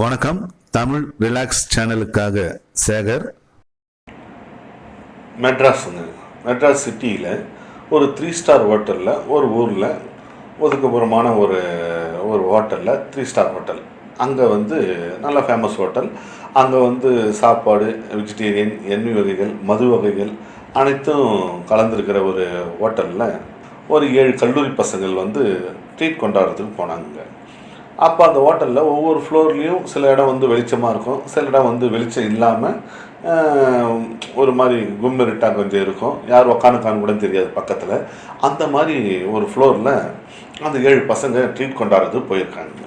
வணக்கம். தமிழ் ரிலாக்ஸ் சேனலுக்காக சேகர். மெட்ராஸுங்க மெட்ராஸ் சிட்டியில் ஒரு த்ரீ ஸ்டார் ஹோட்டலில் ஒரு ஊரில் ஒதுக்குப்புறமான ஒரு ஒரு ஹோட்டலில் த்ரீ ஸ்டார் ஹோட்டல். அங்கே வந்து நல்ல ஃபேமஸ் ஹோட்டல். அங்கே வந்து சாப்பாடு வெஜிடேரியன் எண்ணெய் வகைகள் மது வகைகள் அனைத்தும் கலந்துருக்கிற ஒரு ஹோட்டலில் ஒரு ஏழு கல்லூரி பசங்கள் வந்து ட்ரீட் கொண்டாடுறதுக்கு போனாங்க. அப்போ அந்த ஹோட்டலில் ஒவ்வொரு ஃப்ளோர்லேயும் சில இடம் வந்து வெளிச்சமாக இருக்கும். சில இடம் வந்து வெளிச்சம் இல்லாமல் ஒரு மாதிரி கும்மிருட்டாக கொஞ்சம் இருக்கும். யார் உக்காந்துக்கான்னு கூட தெரியாது பக்கத்தில். அந்த மாதிரி ஒரு ஃப்ளோரில் அந்த ஏழு பசங்க ட்ரீட் கொண்டாடுறது போயிருக்காங்க.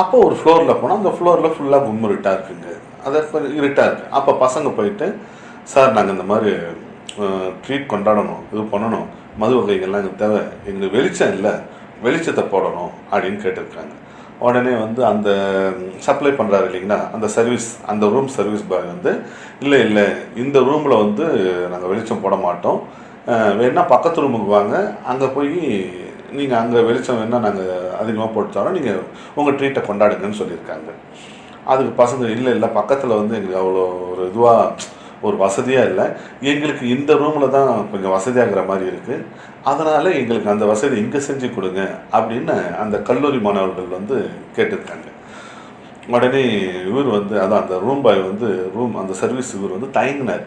அப்போ ஒரு ஃப்ளோரில் போனால் அந்த ஃப்ளோரில் ஃபுல்லாக கும்மிருட்டாக இருக்குங்க. அதை கொஞ்சம் இருட்டாக இருக்குது அப்போ பசங்க போயிட்டு சார் நாங்கள் இந்த மாதிரி ட்ரீட் கொண்டாடணும். இது பண்ணணும். மது வகைகள்லாம் எங்களுக்கு தேவை. எங்களுக்கு வெளிச்சம் இல்லை. வெளிச்சத்தை போடணும். அப்படின்னு கேட்டிருக்காங்க. உடனே வந்து அந்த சப்ளை பண்ணுறாரு இல்லைங்களா? அந்த சர்வீஸ் அந்த ரூம் சர்வீஸ் பாய் வந்து இல்லை இல்லை இந்த ரூமில் வந்து நாங்கள் வெளிச்சம் போட மாட்டோம். வேணால் பக்கத்து ரூமுக்கு வாங்க. அங்கே போய் நீங்கள் அங்கே வெளிச்சம் வேணால் நாங்கள் அதிகமாக போட்டு நீங்கள் உங்கள் ட்ரீட்டை கொண்டாடுங்கன்னு சொல்லியிருக்காங்க. அதுக்கு பசங்க இல்லை இல்லை பக்கத்தில் வந்து எங்களுக்கு அவ்வளோ ஒரு இதுவாக ஒரு வசதியாக இல்லை. எங்களுக்கு இந்த ரூமில் தான் கொஞ்சம் வசதியாகிற மாதிரி இருக்குது அதனால் எங்களுக்கு அந்த வசதி இங்கே செஞ்சு கொடுங்க அப்படின்னு அந்த கல்லூரி மாணவர்கள் வந்து கேட்டிருக்காங்க உடனே இவர் வந்து அதான் அந்த ரூம் பாய் வந்து ரூம் அந்த சர்வீஸ் இவர் வந்து தயங்கினார்.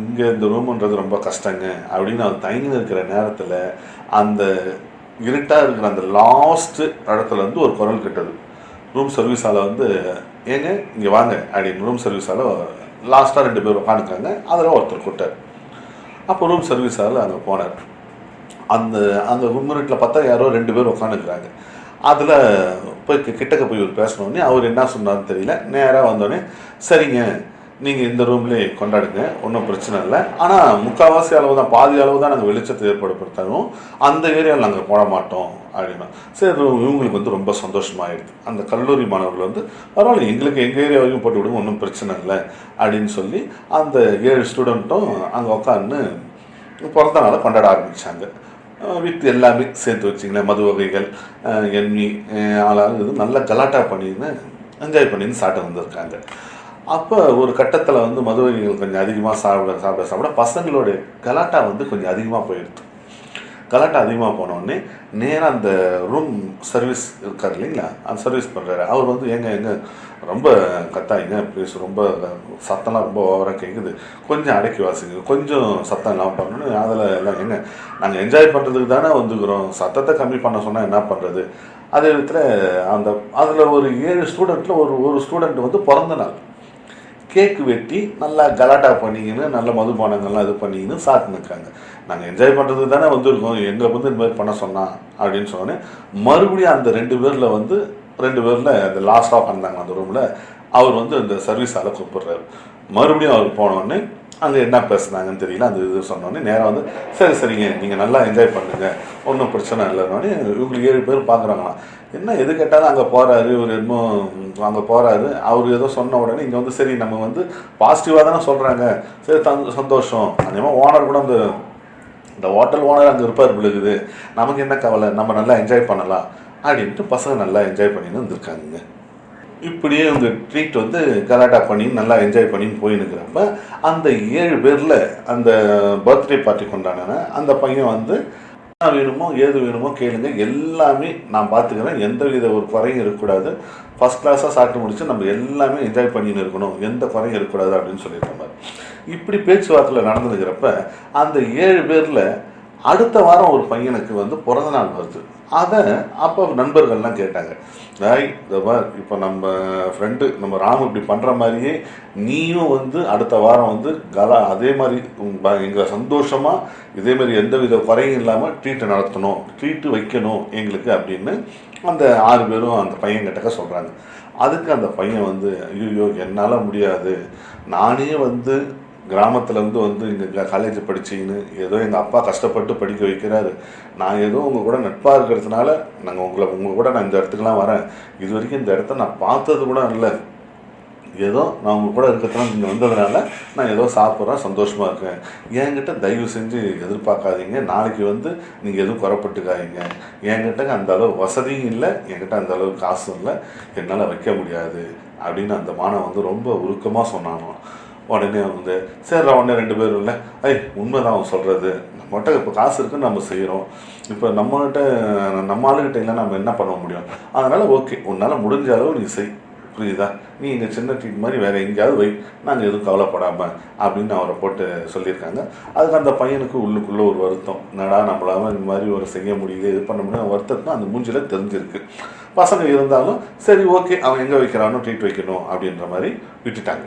இங்கே இந்த ரூமுன்றது ரொம்ப கஷ்டங்க அப்படின்னு அவர் தயங்கி இருக்கிற நேரத்தில் அந்த இருட்டாக இருக்கிற அந்த லாஸ்ட்டு இடத்துல வந்து ஒரு குரல் கிட்டது. ரூம் சர்வீஸால் வந்து ஏங்க இங்கே வாங்க அப்படின்னு ரூம் சர்வீஸால் லாஸ்ட்டாக ரெண்டு பேர் உட்காந்துக்காங்க அதில் ஒருத்தர் கூட்டார் அப்போ ரூம் சர்வீஸால் அங்கே போனார். அந்த அந்த ரூம் பார்த்தா யாரோ ரெண்டு பேர் உட்காந்துக்கிறாங்க அதில் போய் கிட்டக்க போய் ஒரு பேசினோடனே அவர் என்ன சொன்னார்னு தெரியல. நேராக வந்தோடனே சரிங்க நீங்கள் இந்த ரூம்லேயே கொண்டாடுங்க ஒன்றும் பிரச்சனை இல்லை. ஆனால் முக்கால்வாசி அளவு தான் பாதி அளவு தான் நாங்கள் வெளிச்சத்தை ஏற்படுத்தணும் அந்த ஏரியாவில் நாங்கள் போட மாட்டோம் அப்படின்னா. சரி இவங்களுக்கு வந்து ரொம்ப சந்தோஷமாயிடுது அந்த கல்லூரி மாணவர்கள் வந்து பரவாயில்ல எங்களுக்கு எங்கள் ஏரியா வரைக்கும் போட்டு விடுங்க ஒன்றும் பிரச்சனை இல்லை அப்படின்னு சொல்லி அந்த ஏழு ஸ்டூடெண்ட்டும் அங்கே உட்காந்து பிறந்த நாளை கொண்டாட ஆரம்பித்தாங்க வித் எல்லாமே சேர்த்து வச்சிங்களேன் மது வகைகள் எண்ணி அஹ் ஆளாக இது நல்லா கலாட்டா பண்ணின்னு என்ஜாய் பண்ணின்னு சாட்டை வந்திருக்காங்க. அப்போ ஒரு கட்டத்தில் வந்து மது கொஞ்சம் அதிகமாக சாப்பிட சாப்பிட சாப்பிட பசங்களோட கலாட்டா வந்து கொஞ்சம் அதிகமாக போயிடுது கலாட்டா அதிகமாக போனோடனே நேராக அந்த ரூம் சர்வீஸ் இருக்கார் இல்லைங்களா? அந்த சர்வீஸ் பண்ணுறாரு அவர் வந்து ஏங்க எங்க ரொம்ப கத்தாயிங்க ப்ளீஸ் ரொம்ப சத்தம்லாம் ரொம்ப ஓவராக கேட்குது கொஞ்சம் அடக்கி வாசிங்க. கொஞ்சம் சத்தம் இல்லாமல் பண்ணணும் அதில் எல்லாம் எங்க நாங்கள் என்ஜாய் பண்ணுறதுக்கு தானே வந்துக்கிறோம். சத்தத்தை கம்மி பண்ண சொன்னால் என்ன பண்ணுறது அதே விதத்தில் அந்த அதில் ஒரு ஏழு ஸ்டூடெண்ட்டில் ஒரு ஒரு ஸ்டூடெண்ட் வந்து பிறந்த நாள். கேக் வெட்டி நல்லா கலாட்டா பண்ணிக்கின்னு நல்ல மதுபானங்கள்லாம் இது பண்ணிக்கின்னு சாப்பிட்டு நிற்காங்க நாங்கள் என்ஜாய் பண்ணுறதுக்கு தானே வந்திருக்கோம். எங்களை வந்து இந்த மாதிரி பண்ண சொன்னான் அப்படின்னு சொன்னோன்னே மறுபடியும் அந்த ரெண்டு பேரில் வந்து ரெண்டு பேரில் அந்த லாஸ்ட்டாக பண்ணாங்க அந்த ரூமில் அவர் வந்து அந்த சர்வீஸால் கூப்பிடுறாரு. மறுபடியும் அவர் போனோடனே அங்கே என்ன பேசுனாங்கன்னு தெரியல. அந்த இது சொன்னோன்னே நேராக வந்து சரி சரிங்க நீங்கள் நல்லா என்ஜாய் பண்ணுங்க. ஒன்றும் பிரச்சனை இல்லைன்னொடனே இவங்களுக்கு ஏழு பேர் பார்க்குறாங்களாம் என்ன எது கேட்டாலும் அங்கே போகிறாரு இவர் என்னமோ அங்கே போகிறாரு அவர் ஏதோ சொன்ன உடனே இங்கே வந்து சரி நம்ம வந்து பாசிட்டிவாக தானே சொல்கிறாங்க சரி தந் சந்தோஷம். அதேமாதிரி ஓனர் கூட அந்த இந்த ஹோட்டல் ஓனர் அங்கே இருப்பார் விழுகுது நமக்கு என்ன கவலை? நம்ம நல்லா என்ஜாய் பண்ணலாம். அப்படின்ட்டு பசங்க நல்லா என்ஜாய் பண்ணின்னு வந்திருக்காங்க இப்படியே அவங்க ட்ரீட் வந்து கலாட்டா பண்ணி நல்லா என்ஜாய் பண்ணின்னு போயின்னுக்கிறப்ப அந்த ஏழு பேரில் அந்த பர்த்டே பார்ட்டி கொண்டாடின அந்த பையன் வந்து என்ன வேணுமோ ஏது வேணுமோ கேளுங்க எல்லாமே நான் பார்த்துக்கிறேன் எந்த வித ஒரு குறையும் இருக்கக்கூடாது. ஃபஸ்ட் கிளாஸாக சாப்பிட்டு முடிச்சு நம்ம எல்லாமே என்ஜாய் பண்ணின்னு இருக்கணும். எந்த குறையும் இருக்கக்கூடாது அப்படின்னு சொல்லியிருக்க இப்படி பேச்சுவார்த்தையில் நடந்துக்கிறப்ப அந்த ஏழு பேரில் அடுத்த வாரம் ஒரு பையனுக்கு வந்து பிறந்தநாள் வருது. அதை அப்போ நண்பர்கள்லாம் கேட்டாங்க ராய் இந்த இப்போ நம்ம ஃப்ரெண்டு நம்ம ராம் இப்படி பண்ணுற மாதிரியே நீயும் வந்து அடுத்த வாரம் வந்து கலா அதே மாதிரி எங்களை சந்தோஷமாக இதே மாதிரி எந்த வித குறையும் இல்லாமல் ட்ரீட்டு நடத்தணும் ட்ரீட்டு வைக்கணும் எங்களுக்கு அப்படின்னு அந்த ஆறு பேரும் அந்த பையன்கிட்டக்க சொல்கிறாங்க அதுக்கு அந்த பையன் வந்து ஐயோ என்னால் முடியாது. நானே வந்து கிராமத்துலேருந்து வந்து இங்கே காலேஜ் படிச்சிங்கன்னு ஏதோ எங்கள் அப்பா கஷ்டப்பட்டு படிக்க வைக்கிறாரு. நான் ஏதோ உங்கள் கூட நட்பாக இருக்கிறதுனால நாங்கள் உங்களை உங்கள் கூட நான் இந்த இடத்துக்குலாம் வரேன். இது வரைக்கும் இந்த இடத்த நான் பார்த்தது கூட இல்லை. ஏதோ நான் உங்கள் கூட இருக்கிறதுனால நீங்கள் வந்ததுனால நான் ஏதோ சாப்பிட்றேன் சந்தோஷமாக இருக்கேன். என்கிட்ட தயவு செஞ்சு எதிர்பார்க்காதீங்க. நாளைக்கு வந்து நீங்கள் எதுவும் குறப்பட்டுக்காதீங்க. என்கிட்ட அந்த அளவு வசதியும் இல்லை என்கிட்ட அந்த அளவு காசும் இல்லை. என்னால் வைக்க முடியாது. அப்படின்னு அந்த மாணவன் வந்து ரொம்ப உருக்கமாக சொன்னானோ உடனே வந்து சரி உடனே ரெண்டு பேரும் இல்லை. ஐய் உண்மைதான் அவன் சொல்கிறது நம்மகிட்ட இப்போ காசு இருக்குன்னு நம்ம செய்கிறோம் இப்போ நம்மகிட்ட நம்ம ஆளுகிட்ட இல்லை நம்ம என்ன பண்ண முடியும்? அதனால் ஓகே. உன்னால் முடிஞ்ச அளவு நீ செய். புரியுதா? நீ இங்கே சின்ன ட்ரீட் மாதிரி வேறு எங்கேயாவது வை. நாங்கள் எதுவும் கவலைப்படாமல் அப்படின்னு அவரை போட்டு சொல்லியிருக்காங்க. அதுக்கு அந்த பையனுக்கு உள்ளுக்குள்ளே ஒரு வருத்தம். என்னடா நம்மளால இந்த மாதிரி ஒரு செய்ய முடியுது இது பண்ண முடியும் வருத்தத்துனா அந்த மூஞ்சில் தெரிஞ்சிருக்கு. பசங்க இருந்தாலும் சரி ஓகே. அவன் எங்கே வைக்கிறானோ ட்ரீட் வைக்கணும் அப்படின்ற மாதிரி விட்டுட்டாங்க.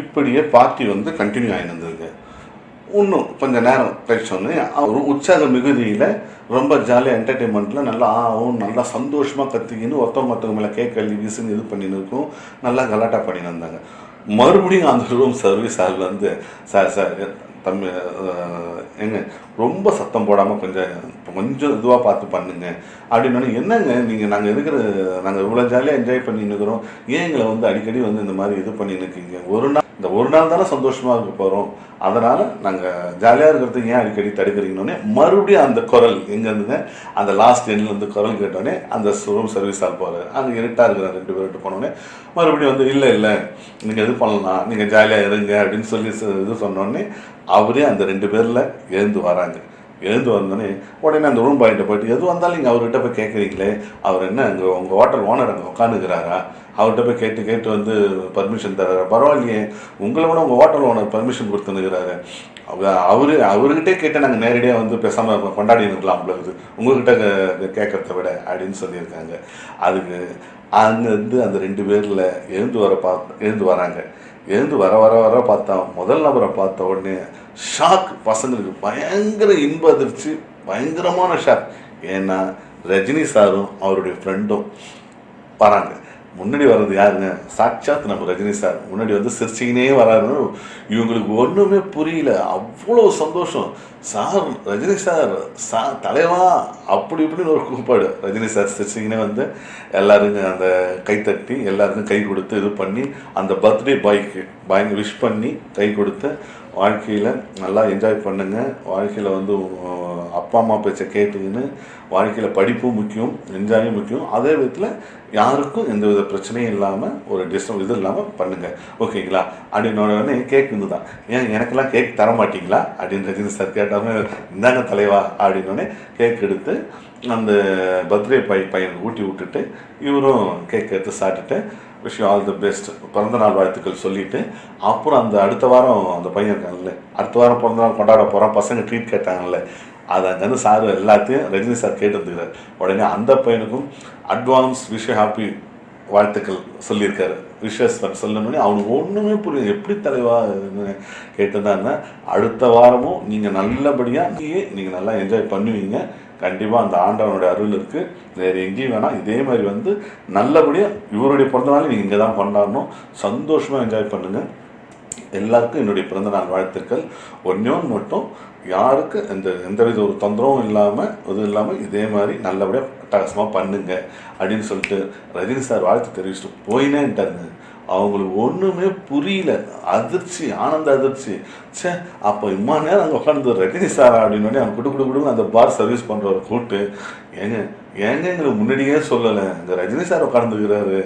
இப்படியே பார்ட்டி வந்து கண்டினியூ ஆகிருந்ததுங்க இன்னும் கொஞ்சம் நேரம் கழிச்சோன்னே ஒரு உற்சாக மிகுதியில் ரொம்ப ஜாலியாக என்டர்டெயின்மெண்ட்டில் நல்லா ஆகும் நல்லா சந்தோஷமாக கத்திக்கின்னு ஒருத்தவங்க மற்றவங்க மேலே கேக் கழுவி வீசுன்னு இது பண்ணின்னு இருக்கும். நல்லா கலாட்டா பண்ணின்னு இருந்தாங்க. மறுபடியும் அந்த ரூம் சர்வீஸ் ஆள் வந்து சார் சார் தம்பி எங்க ஏங்க ரொம்ப சத்தம் போடாமல் கொஞ்சம் கொஞ்சம் இதுவாக பார்த்து பண்ணுங்க. அப்படின்னு என்னங்க நீங்கள் நாங்கள் இருக்கிற நாங்கள் இவ்வளோ ஜாலியாக என்ஜாய் பண்ணின்னு இருக்கிறோம். ஏன் எங்களை வந்து அடிக்கடி வந்து இந்த மாதிரி இது பண்ணின்னு இருக்கீங்க? ஒரு நாள் இந்த ஒரு நாள் தானே சந்தோஷமாக இருக்க போகிறோம் அதனால் நாங்கள் ஜாலியாக இருக்கிறதுக்கு ஏன் அடிக்கடி தடுக்கிறீங்கன்னொடனே மறுபடியும் அந்த குரல் எங்கேருந்துங்க அந்த லாஸ்ட் எண்ட்லேருந்து குரல் கேட்டோடனே அந்த ரூம் சர்வீஸ் ஆள் போகிறார் அங்கே இருட்டாக இருக்கிற ரெண்டு பேர்கிட்ட போனோடனே மறுபடியும் வந்து இல்லை இல்லை நீங்கள் இது பண்ணலாம் நீங்கள் ஜாலியாக இருங்க அப்படின்னு சொல்லி இது சொன்னோடனே அவரே அந்த ரெண்டு பேரில் எழுந்து வராங்க. எழுந்து வந்தோடனே உடனே அந்த ரூம் பாயிண்ட்டை போயிட்டு எது வந்தாலும் நீங்கள் அவர்கிட்ட போய் கேட்குறீங்களே அவர் என்ன அங்கே உங்கள் ஹோட்டல் ஓனர் அங்கே உட்காந்துக்கிறாரா அவர்கிட்ட போய் கேட்டு கேட்டு வந்து பர்மிஷன் தர்றாரு பரவாயில்லையே உங்களை விட உங்கள் ஹோட்டல் ஓனர் பர்மிஷன் கொடுத்துனுக்கிறாரு அவர் அவர்கிட்டே கேட்டு நாங்கள் நேரடியாக வந்து பேசாமல் கொண்டாடி இருக்கலாம் உங்களுக்கு உங்கள்கிட்ட கேட்கறத விட அப்படின்னு சொல்லியிருக்காங்க. அதுக்கு அங்கேருந்து அந்த ரெண்டு பேரில் எழுந்து வர பா எழுந்து வராங்க. எழுந்து வர வர வர பார்த்தா முதல் நபரை பார்த்த உடனே ஷாக் பசங்களுக்கு பயங்கர இன்ப அதிர்ச்சி பயங்கரமான ஷாக். ஏன்னா ரஜினி சாரும் அவருடைய ஃப்ரெண்டும் வராங்க. முன்னாடி வர்றது யாருங்க? சாட்சாத் நம்ம ரஜினி சார். முன்னாடி வந்து சிரிச்சிக்கினே வராருன்னு இவங்களுக்கு ஒன்றுமே புரியல. அவ்வளோ சந்தோஷம். சார் ரஜினி சார் சா தலைவா? அப்படி இப்படின்னு ஒரு கூப்பாடு. ரஜினி சார் சிரிச்சிக்கினே வந்து எல்லாருங்க அந்த கைத்தட்டி எல்லாருக்கும் கை கொடுத்து இது பண்ணி அந்த பர்த்டே பாய்க்கு பயங்கர விஷ் பண்ணி கை கொடுத்து வாழ்க்கையில் நல்லா என்ஜாய் பண்ணுங்கள் வாழ்க்கையில் வந்து அப்பா அம்மா பேச்சை கேட்டுக்கின்னு வாழ்க்கையில் படிப்பும் முக்கியம் என்ஜாயும் முக்கியம். அதே விதத்தில் யாருக்கும் எந்த வித பிரச்சனையும் இல்லாமல் ஒரு டிஸ்டர்ப் இது இல்லாமல் பண்ணுங்க. ஓகேங்களா? அப்படின்னு உடனே கேக் இருந்து தான் ஏன் எனக்கெல்லாம் கேக் தர மாட்டீங்களா? அப்படின்னு ரஜினி சார் கேட்டாங்க இந்தாங்க தலைவா அப்படின்னோடனே கேக் எடுத்து அந்த பர்த்டே பை பையனுக்கு ஊட்டி விட்டுட்டு இவரும் கேக் எடுத்து சாப்பிட்டுட்டு விஷ் ஆல் தி பெஸ்ட் பிறந்தநாள் வாழ்த்துக்கள் சொல்லிட்டு அப்புறம் அந்த அடுத்த வாரம் அந்த பையன் இருக்காங்கல்ல அடுத்த வாரம் பிறந்த நாள் கொண்டாட போகிறோம் பசங்க ட்ரீட் கேட்டாங்கல்ல அது அங்கேருந்து சார் எல்லாத்தையும் ரஜினி சார் கேட்டுருந்துக்கிறார் உடனே அந்த பையனுக்கும் அட்வான்ஸ் விஷ் ஹாப்பி வாழ்த்துக்கள் சொல்லியிருக்காரு. விஷஸ் சொல்லணுன்னே அவனுக்கு ஒன்றுமே புரியும் எப்படி தலைவா கேட்டுதான் அடுத்த வாரமும் நீங்கள் நல்லபடியாக நீங்கள் நல்லா என்ஜாய் பண்ணுவீங்க. கண்டிப்பாக அந்த ஆண்டவனுடைய அருள் இருக்குது வேறு எங்கேயும் வேணாம். இதே மாதிரி வந்து நல்லபடியாக இவருடைய பிறந்தநாளும் நீங்கள் இங்கே தான் கொண்டாடணும். சந்தோஷமாக என்ஜாய் பண்ணுங்கள் எல்லாருக்கும் என்னுடைய பிறந்தநாள் வாழ்த்துக்கள். ஒன்றோன்னு மட்டும் யாருக்கு எந்த வித ஒரு தொந்தரவும் இல்லாமல் இது இல்லாமல் இதே மாதிரி நல்லபடியாக அட்டகாசமாக பண்ணுங்க. அப்படின்னு சொல்லிட்டு ரஜினி சார் வாழ்த்து தெரிவிச்சுட்டு போயினேன்ட்டாருங்க. அவங்களுக்கு ஒன்றுமே புரியல. அதிர்ச்சி ஆனந்த அதிர்ச்சி. ச்சே அப்போ இம்மா நேரம் அங்கே உட்காந்து ரஜினி சார் அப்படின்னு அவங்க குடு குடு குடுன்னு அந்த பார் சர்வீஸ் பண்ணுறவர் கூப்பிட்டு ஏங்க ஏங்க எங்களுக்கு முன்னாடியே சொல்லலை. இந்த ரஜினி சார் உட்காந்துக்கிறாரு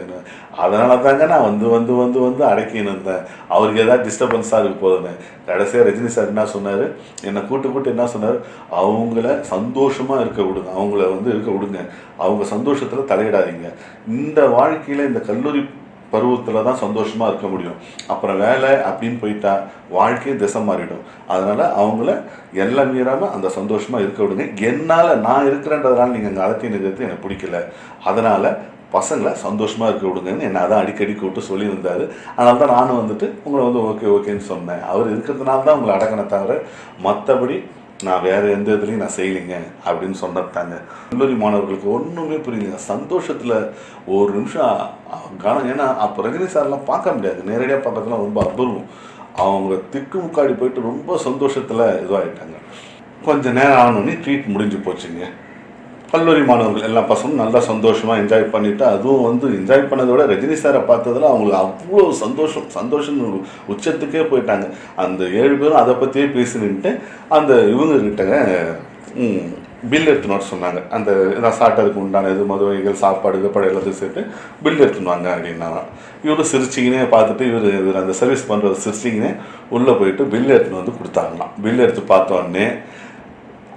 அதனால தாங்க நான் வந்து வந்து வந்து வந்து அடக்கின்னு இருந்தேன். அவருக்கு ஏதாவது டிஸ்டர்பன்ஸாக இருக்கு போதுன்னு கடைசியாக ரஜினி சார் என்ன சொன்னார்? என்னை கூட்டு கூட்டு என்ன சொன்னார்? அவங்கள சந்தோஷமாக இருக்க விடுங்க. அவங்கள வந்து இருக்க விடுங்க. அவங்க சந்தோஷத்தில் தலையிடாதீங்க. இந்த வாழ்க்கையில் இந்த கல்லூரி பருவத்தில் தான் சந்தோஷமாக இருக்க முடியும். அப்புறம் வேலை அப்படின்னு போயிட்டா வாழ்க்கையே திசை மாறிடும். அதனால் அவங்கள எல்லாம் மீறாமல் அந்த சந்தோஷமாக இருக்க விடுங்க. என்னால் நான் இருக்கிறேன்றதுனால நீங்கள் அங்கே அலட்டி நிற்கிறது எனக்கு பிடிக்கல. அதனால் பசங்களை சந்தோஷமாக இருக்க விடுங்கன்னு என்ன அதான் அடிக்கடி கூப்பிட்டு சொல்லியிருந்தார். அதனால தான் நானும் வந்துட்டு உங்களை வந்து ஓகே ஓகேன்னு சொன்னேன். அவர் இருக்கிறதுனால தான் உங்களை அடக்கணை தவிர மற்றபடி நான் வேறு எந்த இதுலையும் நான் செய்யலைங்க அப்படின்னு சொன்னாங்க கல்லூரி மாணவர்களுக்கு ஒன்றுமே புரியலைங்க. சந்தோஷத்தில் ஒரு நிமிஷம் கவனம் ஏன்னா அப்போ ரஜினி சார்லாம் பார்க்க முடியாது. நேரடியாக பார்க்கறதுலாம் ரொம்ப அபூர்வம். அவங்க திக்கு முக்காடி போயிட்டு ரொம்ப சந்தோஷத்தில் இதுவாகிட்டாங்க கொஞ்ச நேரம் ஆனோடனே ட்ரீட் முடிஞ்சு போச்சுங்க. கல்லூரி மாணவர்கள் எல்லா பசங்களும் நல்லா சந்தோஷமாக என்ஜாய் பண்ணிவிட்டு அதுவும் வந்து என்ஜாய் பண்ணதை விட ரஜினி சாரை பார்த்ததுல அவங்களுக்கு அவ்வளோ சந்தோஷம் சந்தோஷம் உச்சத்துக்கே போயிட்டாங்க. அந்த ஏழு பேரும் அதை பற்றியே பேசினுட்டு அந்த இவங்க கிட்ட பில் எடுத்துன்னு சொன்னாங்க. அந்த இதான் சாப்பிட்டதுக்கு உண்டான இது மதுவைகள் சாப்பாடு கீப்பாடு எல்லாத்தையும் சேர்த்து பில் எடுத்துன்னு வாங்க அப்படின்னாங்க. இவரு சிரிச்சிங்கனே பார்த்துட்டு இவர் இவர் அந்த சர்வீஸ் பண்ணுறது சிரிச்சிங்கனே உள்ளே போயிட்டு பில் எடுத்துன்னு வந்து கொடுத்தாங்களாம். பில் எடுத்து பார்த்தோன்னே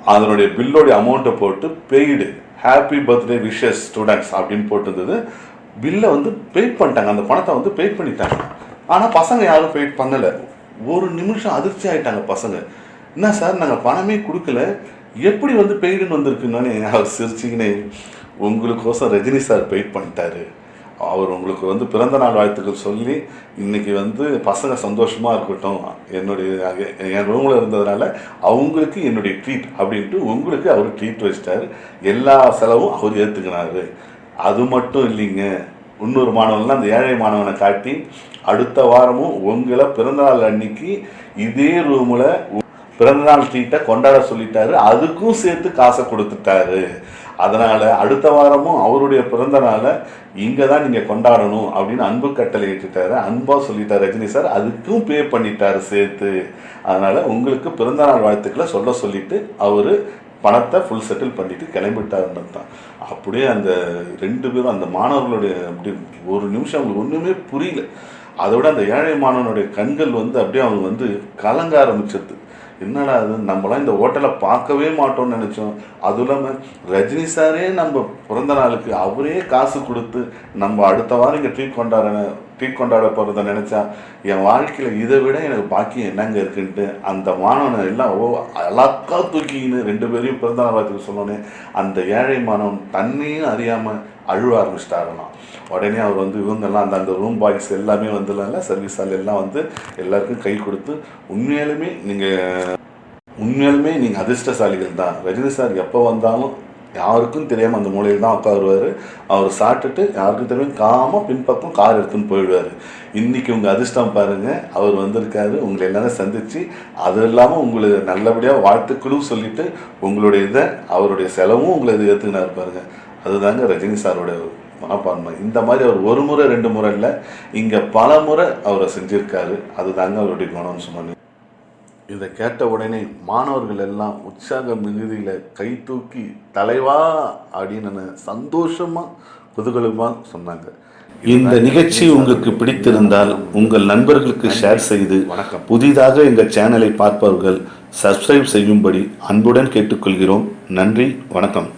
அதனுடைய பில்லோடைய அமௌண்ட்டை போட்டு paid happy birthday wishes students அப்படின்னு போட்டிருந்தது. பில்லை வந்து பே பண்ணிட்டாங்க. அந்த பணத்தை வந்து பே பண்ணிட்டாங்க. ஆனால் பசங்க யாரும் பே பண்ணலை. ஒரு நிமிஷம் அதிர்ச்சி ஆயிட்டாங்க பசங்க. என்ன சார் நாங்கள் பணமே கொடுக்கல. எப்படி வந்து பெய்டுன்னு வந்திருக்குன்னு அவர் சிரிச்சிக்கினே உங்களுக்கோசம் ரஜினி சார் பெயிட் பண்ணிட்டாரு. அவர் உங்களுக்கு வந்து பிறந்த நாள் வாழ்த்துக்கள் சொல்லி இன்னைக்கு வந்து பசங்க சந்தோஷமாக இருக்கட்டும். என்னுடைய என் ரூமில் இருந்ததுனால அவங்களுக்கு என்னுடைய ட்ரீட் அப்படின்ட்டு உங்களுக்கு அவர் ட்ரீட் வச்சிட்டார். எல்லா செலவும் அவர் ஏற்றுக்கினாரு அது மட்டும் இல்லைங்க. இன்னொரு மாணவன்லாம் அந்த ஏழை மாணவனை காட்டி அடுத்த வாரமும் உங்களை பிறந்தநாள் அன்னைக்கு இதே ரூமில் பிறந்தநாள் ட்ரீட்டை கொண்டாட சொல்லிட்டாரு. அதுக்கும் சேர்த்து காசை கொடுத்துட்டாரு. அதனால் அடுத்த வாரமும் அவருடைய பிறந்த நாளை இங்கே தான் நீங்கள் கொண்டாடணும் அப்படின்னு அன்பு கட்டளை இட்டுட்டாரு அன்பாக சொல்லிட்டார் ரஜினி சார். அதுக்கும் பே பண்ணிட்டாரு சேர்த்து. அதனால் உங்களுக்கு பிறந்தநாள் வாழ்த்துக்களை சொல்ல சொல்லிட்டு அவர் பணத்தை ஃபுல் செட்டில் பண்ணிட்டு கிளம்பிட்டாருன்னு தான். அப்படியே அந்த ரெண்டு பேரும் அந்த மாணவர்களுடைய அப்படி ஒரு நிமிஷம் அவங்களுக்கு ஒன்றுமே புரியல. அதை விட அந்த ஏழை மாணவனுடைய கண்கள் வந்து அப்படியே அவங்க வந்து கலங்க ஆரம்பிச்சது என்னடா அது நம்மளாம் இந்த ஹோட்டலை பார்க்கவே மாட்டோம்னு நினச்சோம். அதுவும் இல்லாமல் ரஜினி சாரே நம்ம பிறந்த நாளுக்கு அவரே காசு கொடுத்து நம்ம அடுத்த வாரம் இங்கே ட்ரீட் கொண்டாட ட்ரீட் கொண்டாட போகிறத நினச்சா என் வாழ்க்கையில் இதை விட எனக்கு பாக்கியம் என்னங்க இருக்குன்ட்டு அந்த மாணவனை எல்லாம் ஓ அழக்கா தூக்கின்னு ரெண்டு பேரையும் பிறந்த நாள் வாழ்த்துக்கு சொன்னோன்னே அந்த ஏழை மாணவன் தன்னையும் அறியாமல் அழுவ ஆரம்பிச்சிட்டாரலாம் உடனே அவர் வந்து இவங்கெல்லாம் அந்த அந்த ரூம் பாய்ஸ் எல்லாமே வந்துல சர்வீஸ் ஆள் எல்லாம் வந்து எல்லாருக்கும் கை கொடுத்து உண்மையாலுமே நீங்கள் உண்மையாலுமே நீங்கள் அதிர்ஷ்டசாலிகள் தான் ரஜினி சார் எப்போ வந்தாலும் யாருக்கும் தெரியாமல் அந்த மூலையில் தான் உட்காருவார். அவர் சாப்பிட்டுட்டு யாருக்கும் தெரியாமல் காம பின்பக்கம் கார் எடுத்துன்னு போயிடுவார். இன்றைக்கி உங்கள் அதிர்ஷ்டம் பாருங்கள் அவர் வந்திருக்காரு. உங்களை எல்லாரும் சந்தித்து அது இல்லாமல் உங்களுக்கு நல்லபடியாக வாழ்த்துக்களும் சொல்லிவிட்டு உங்களுடைய இதை அவருடைய செலவும் உங்களை இது ஏற்றுக்கினாரு பாருங்க. அதுதாங்க ரஜினி சாரோட மனப்பான்மை. இந்த மாதிரி அவர் ஒரு முறை ரெண்டு முறை இல்லை இங்கே பல முறை அவரை செஞ்சுருக்காரு. அதுதாங்க அவருடைய குணம்னு சொன்னாங்க இதை கேட்ட உடனே மாணவர்கள் எல்லாம் உற்சாக மிகுதியில் கை தூக்கி தலைவா! அப்படின்னு சந்தோஷமா குதூகலமா சொன்னாங்க. இந்த நிகழ்ச்சி உங்களுக்கு பிடித்திருந்தால் உங்கள் நண்பர்களுக்கு ஷேர் செய்து வணக்கம். புதிதாக எங்கள் சேனலை பார்ப்பவர்கள் சப்ஸ்கிரைப் செய்யும்படி அன்புடன் கேட்டுக்கொள்கிறோம். நன்றி வணக்கம்.